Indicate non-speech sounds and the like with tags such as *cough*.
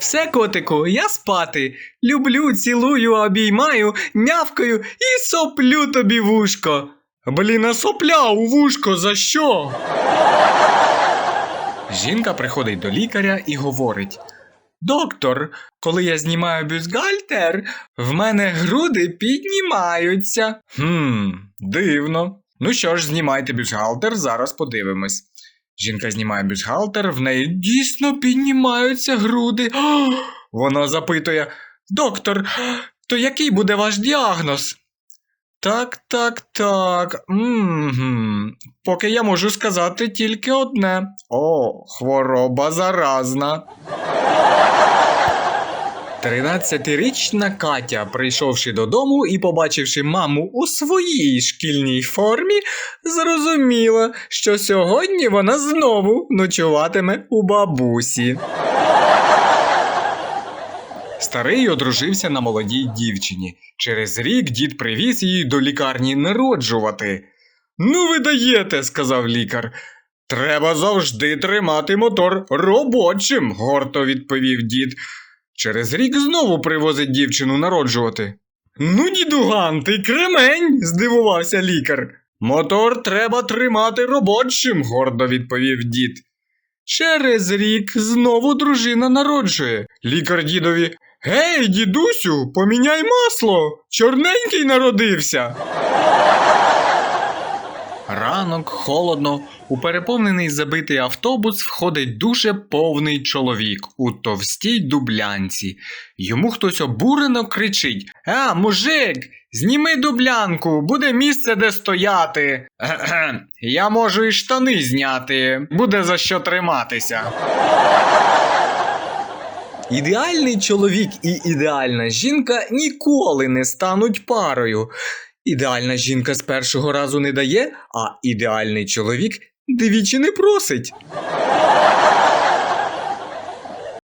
Все, котику, я спати. Люблю, цілую, обіймаю, нявкаю і соплю тобі вушко. Блін, а сопля у вушко за що? Жінка приходить до лікаря і говорить: Доктор, коли я знімаю бюстгальтер, в мене груди піднімаються. Хм, дивно. Ну що ж, знімайте бюстгальтер, зараз подивимось. Жінка знімає бюстгальтер, в неї дійсно піднімаються груди. *gasps* Вона запитує: Доктор, то який буде ваш діагноз? Так, так, так. Угу. Поки я можу сказати тільки одне. О, хвороба заразна. Тринадцятирічна Катя, прийшовши додому і побачивши маму у своїй шкільній формі, зрозуміла, що сьогодні вона знову ночуватиме у бабусі. Старий одружився на молодій дівчині. Через рік дід привіз її до лікарні народжувати. Ну, ви даєте, сказав лікар. Треба завжди тримати мотор робочим, гордо відповів дід. Через рік знову привозить дівчину народжувати. Ну, дідуган, ти кремень, здивувався лікар. Мотор треба тримати робочим, гордо відповів дід. Через рік знову дружина народжує. Лікар дідові. Гей, дідусю, поміняй масло! Чорненький народився. Ранок, холодно. У переповнений забитий автобус входить дуже повний чоловік у товстій дублянці. Йому хтось обурено кричить: А, мужик, зніми дублянку, буде місце, де стояти. «Кхе-кхе, Я можу і штани зняти, буде за що триматися. Ідеальний чоловік і ідеальна жінка ніколи не стануть парою. Ідеальна жінка з першого разу не дає, а ідеальний чоловік двічі не просить.